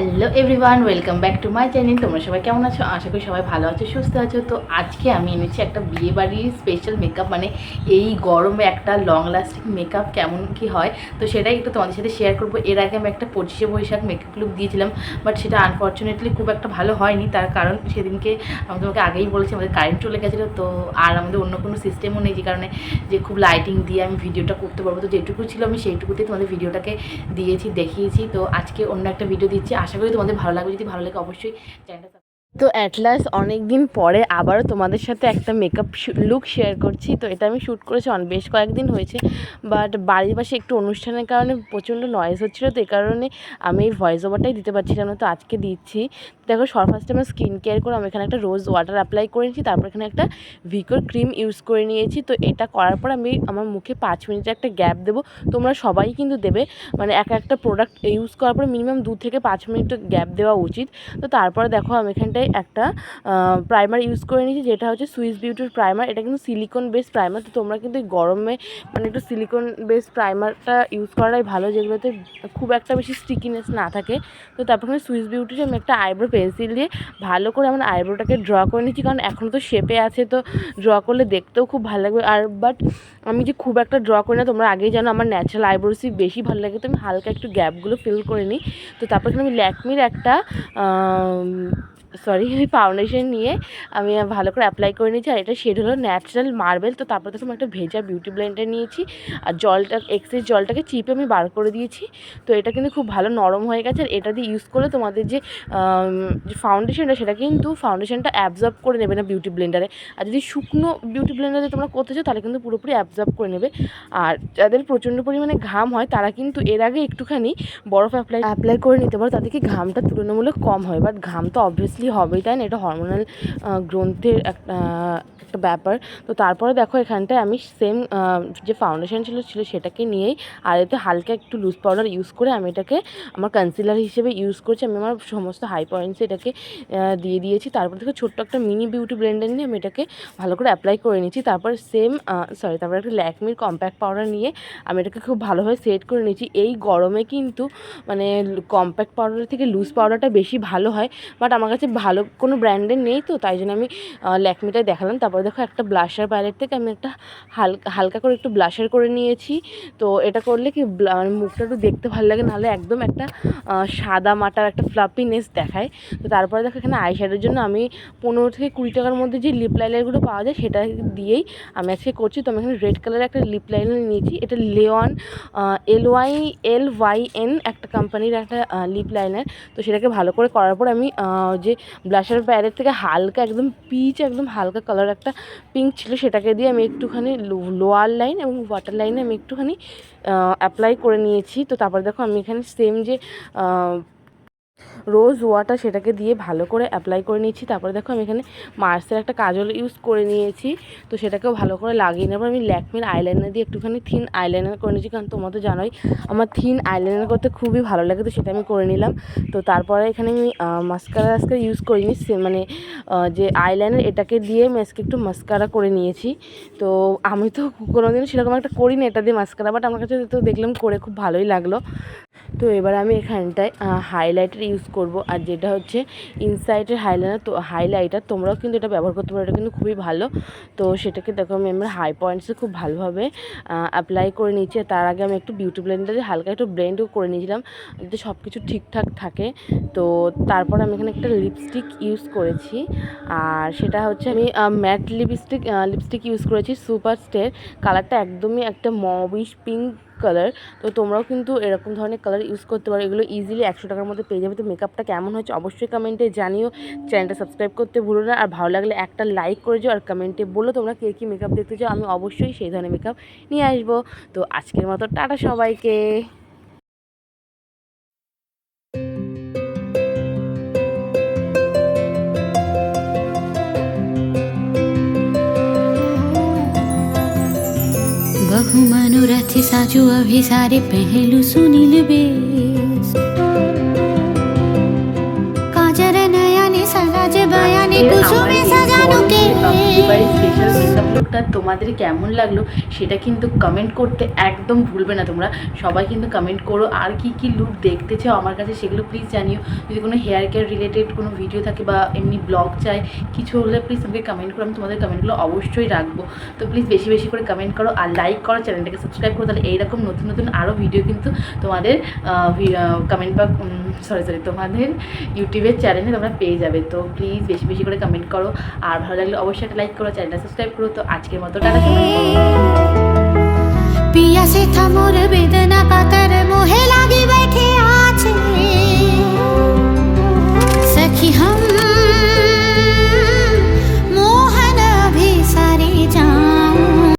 Hello everyone welcome back to my channel তোমরা সবাই কেমন আছো? আশা করি সবাই ভালো আছো, সুস্থ আছো। তো আজকে আমি এনেছি একটা বিয়ে বাড়ির স্পেশাল মেকআপ মানে এই গরমে একটা লং লাস্টিং মেকআপ কেমন কি হয়? তো সেটাই একটু তোমাদের সাথে শেয়ার করব। এর আগে আমি একটা পঁচিশে বৈশাখ মেকআপ লুক দিয়েছিলাম বাট সেটা আনফর্চুনেটলি খুব একটা ভালো হয়নি। তার কারণ সেদিনকে আমি তোমাকে আগেই বলেছি, আমাদের কারেন্ট চলে গেছিল, তো আর আমাদের অন্য কোনো সিস্টেমও নেই, যে কারণে যে খুব লাইটিং দিয়ে আমি ভিডিওটা করতে পারব। তো যেটুকু ছিল আমি সেইটুকুতেই তোমাদের ভিডিওটাকে দিয়েছি, দেখিয়েছি। তো আজকে অন্য একটা ভিডিও দিচ্ছি। আশা করি তোমাদের ভালো লাগবে। যদি ভালো লাগে অবশ্যই চ্যানেলটা তো অ্যাটলাস অনেক দিন পরে আবারও তোমাদের সাথে একটা মেকআপ লুক শেয়ার করছি। তো এটা আমি শ্যুট করেছি বেশ কয়েকদিন হয়েছে। বাট বাড়ির পাশে একটু অনুষ্ঠানের কারণে প্রচণ্ড নয়েজ হচ্ছিল। তো এই কারণে আমি এই ভয়েস ওভারটাই দিতে পারছিলাম না। তো আজকে দিচ্ছি। দেখো ফার্স্টে আমার স্কিন কেয়ার করে আমি এখানে একটা রোজ ওয়াটার অ্যাপ্লাই করে নিয়েছি। তারপর এখানে একটা ভিকোর ক্রিম ইউজ করে নিয়েছি। তো এটা করার পর আমি আমার মুখে পাঁচ মিনিটের একটা গ্যাপ দেবো। তোমরা সবাই কিন্তু দেবে। মানে এক একটা প্রোডাক্ট ইউজ করার পর মিনিমাম দু থেকে পাঁচ মিনিট গ্যাপ দেওয়া উচিত। তো তারপরে দেখো, আমি এখানটায় একটা প্রাইমার ইউজ করে নিয়েছি, যেটা হচ্ছে সুইস বিউটির প্রাইমার এটা কিন্তু সিলিকন বেস প্রাইমার তো তোমরা কিন্তু গরমে মানে একটু সিলিকন বেস প্রাইমারটা ইউজ করাটাই ভালো, যেগুলোতে খুব একটা বেশি স্টিকিনেস না থাকে। তো তারপর এখানে সুইস বিউটির আমি একটা আইব্রো পেন্সিল দিয়ে ভালো করে আমার আইব্রোটাকে ড্র করে নিচ্ছি কারণ এখন তো শেপে আছে, তো ড্র করলে দেখতেও খুব ভালো লাগবে। আর বাট আমি যে খুব একটা ড্র করি না, তোমরা আগেই জানো আমার ন্যাচারাল আইব্রোসই বেশি ভালো লাগে, তো আমি হালকা একটু গ্যাপগুলো ফিল করে নিই। তো তারপর আমি ল্যাকমির একটা সরি ফাউন্ডেশন নিয়ে আমি ভালো করে অ্যাপ্লাই করে নিয়েছি, আর এটা শেড হলো ন্যাচারাল মার্বেল তো তারপর দেখো আমি একটা ভেজা বিউটি ব্লেন্ডার নিয়েছি, আর জলটা এক্সেস জলটাকে চিপে আমি বার করে দিয়েছি, তো এটা কিন্তু খুব ভালো নরম হয়ে গেছে, আর এটা দিয়ে ইউজ করলে তোমাদের যে ফাউন্ডেশনটা সেটা কিন্তু ফাউন্ডেশনটা অ্যাবজর্ব করে নেবে না বিউটি ব্লেন্ডারে আর যদি শুকনো বিউটি ব্লেন্ডারে তোমরা করতে চাও, তাহলে কিন্তু পুরোপুরি অ্যাবজর্ব করে নেবে। আর যাদের প্রচণ্ড পরিমাণে ঘাম হয়, তারা কিন্তু এর আগে একটুখানি বরফ অ্যাপ্লাই অ্যাপ্লাই করে নিতে পারো তাদেরকে ঘামটা তুলনামূলক কম হয় বাট ঘাম তো অবভিয়াসলি হবেই, তাই না? এটা হরমোনাল গ্রন্থের একটা একটা ব্যাপার। তো তারপরে দেখো এখানটায় আমি সেম যে ফাউন্ডেশন ছিল ছিল সেটাকে নিয়েই আর এতে হালকা একটু লুজ পাউডার ইউজ করে আমি এটাকে আমার কনসিলার হিসেবে ইউজ করছি। আমি আমার সমস্ত হাই পয়েন্টসে এটাকে দিয়ে দিয়েছি। তারপর থেকে ছোট্ট একটা মিনি বিউটি ব্লেন্ডার নিয়ে আমি এটাকে ভালো করে অ্যাপ্লাই করে নিয়েছি। তারপর সেম সরি তারপর একটা ল্যাকমির কম্প্যাক্ট পাউডার নিয়ে আমি এটাকে খুব ভালোভাবে সেট করে নিয়েছি। এই গরমে কিন্তু মানে কম্প্যাক্ট পাউডার থেকে লুজ পাউডারটা বেশি ভালো হয়। বাট আমার কাছে ভালো কোনো ব্র্যান্ডের নেই তো, তাই জন্য আমি ল্যাকমিটাই দেখালাম। তারপরে দেখো একটা ব্লাশার প্যালেট থেকে আমি একটা হালকা হালকা করে একটু ব্লাশার করে নিয়েছি। তো এটা করলে কি মানে মুখটা একটু দেখতে ভালো লাগে, নাহলে একদম একটা সাদা মাটার একটা ফ্লাপিনেস দেখায়। তো তারপরে দেখো এখানে আইশ্যাডোর জন্য আমি পনেরো থেকে কুড়ি টাকার মধ্যে যে লিপ লাইনারগুলো পাওয়া যায়, সেটা দিয়েই আমি আজকে করছি। তো আমি এখানে রেড কালারের একটা লিপ লাইনার নিয়েছি। এটা লেওয়ান L Y L Y N একটা কোম্পানির একটা লিপ লাইনার তো সেটাকে ভালো করে করার পর আমি যে ব্লাশার প্যারের থেকে হালকা একদম পিচ একদম হালকা কালার একটা পিঙ্ক ছিল, সেটাকে দিয়ে আমি একটুখানি লোয়ার লাইন এবং ওয়াটার লাইনে আমি একটুখানি অ্যাপ্লাই করে নিয়েছি। তো তারপর দেখো আমি এখানে সেম যে রোজ ওয়াটার সেটাকে দিয়ে ভালো করে অ্যাপ্লাই করে নিয়েছি। তারপরে দেখো আমি এখানে মার্সের একটা কাজল ইউজ করে নিয়েছি। তো সেটাকেও ভালো করে লাগিয়ে নেবার আমি ল্যাকমির আইলাইনার দিয়ে একটুখানি থিন আইলাইনার করে নিয়েছি। কারণ তোমরা তো জানোই, আমার থিন আইলাইনার করতে খুবই ভালো লাগে। তো সেটা আমি করে নিলাম। তো তারপরে এখানে আমি মাস্কারা আজকাল ইউজ করিনি। মানে যে আইলাইনার এটাকে দিয়ে আমি আজকে একটু মাস্কারা করে নিয়েছি। তো আমি তো কোনোদিনও সেরকম একটা করি না এটা দিয়ে মাস্কারা বাট আমার কাছে তো দেখলাম করে খুব ভালোই লাগল। তো এবার আমি এখানটায় হাইলাইটার ইউজ করব। আর যেটা হচ্ছে ইনসাইডের হাইলাইটার তো হাইলাইটার তোমরাও কিন্তু এটা ব্যবহার করতে পারো, এটা কিন্তু খুবই ভালো। তো সেটাকে দেখো, আমি আমার হাই পয়েন্টসে খুব ভালোভাবে অ্যাপ্লাই করে নিয়েছি তার আগে আমি একটু বিউটি ব্লেন্ডারে হালকা একটু ব্লেন্ডও করে নিয়েছিলাম, যাতে সব কিছু ঠিকঠাক থাকে। তো তারপর আমি এখানে একটা লিপস্টিক ইউজ করেছি। আর সেটা হচ্ছে আমি ম্যাট লিপস্টিক লিপস্টিক ইউজ করেছি সুপার স্টের কালারটা একদমই একটা মবিশ পিঙ্ক কালার তো তোমরাও কিন্তু এরকম ধরনের কালার ইউজ করতে পারো। এগুলো ইজিলি একশো টাকার মধ্যে পেয়ে যাবে। তো মেকআপটা কেমন হয়েছে অবশ্যই কমেন্টে জানিও। চ্যানেলটা সাবস্ক্রাইব করতে ভুলো না। আর ভালো লাগলে একটা লাইক করে যাও আর কমেন্টে বলো তোমরা কে কী মেকআপ দেখতে চাও। আমি অবশ্যই সেই ধরনের মেকআপ নিয়ে আসব। তো আজকের মতো টাটা সবাইকে। कहू मनोरथ साजु अभी सारे पहलू सुनील बेस। काजर नया ने सराज बयाने, कुसुम सा তোমাদের কেমন লাগল সেটা কিন্তু কমেন্ট করতে একদম ভুলবে না তোমরা। সবাই কিন্তু কমেন্ট করো। আর কি কি লুক দেখতে চাও আমার কাছে সেগুলো প্লিজ জানিও। যদি কোনো হেয়ার কেয়ার রিলেটেড কোনো ভিডিও থাকে বা এমনি ব্লগ চাই, কিছু হলে প্লিজ আমাকে কমেন্ট করো। আমি তোমাদের কমেন্টগুলো অবশ্যই রাখব। তো প্লিজ বেশি বেশি করে কমেন্ট করো আর লাইক করো চ্যানেলটাকে সাবস্ক্রাইব করো। তাহলে এইরকম নতুন নতুন আরও ভিডিও কিন্তু তোমাদের কমেন্ট বা সরি সরি তোমাদের ইউটিউবের চ্যানেলে তোমরা পেয়ে যাবে। তো প্লিজ বেশি বেশি করে কমেন্ট করো। আর ভালো লাগলে অবশ্যই একটা লাইক করো চ্যানেলটা সাবস্ক্রাইব করো। তো আজকের মতো টাটা পিয়াসে থা মোর বেদনা পাতার মোহে লাগি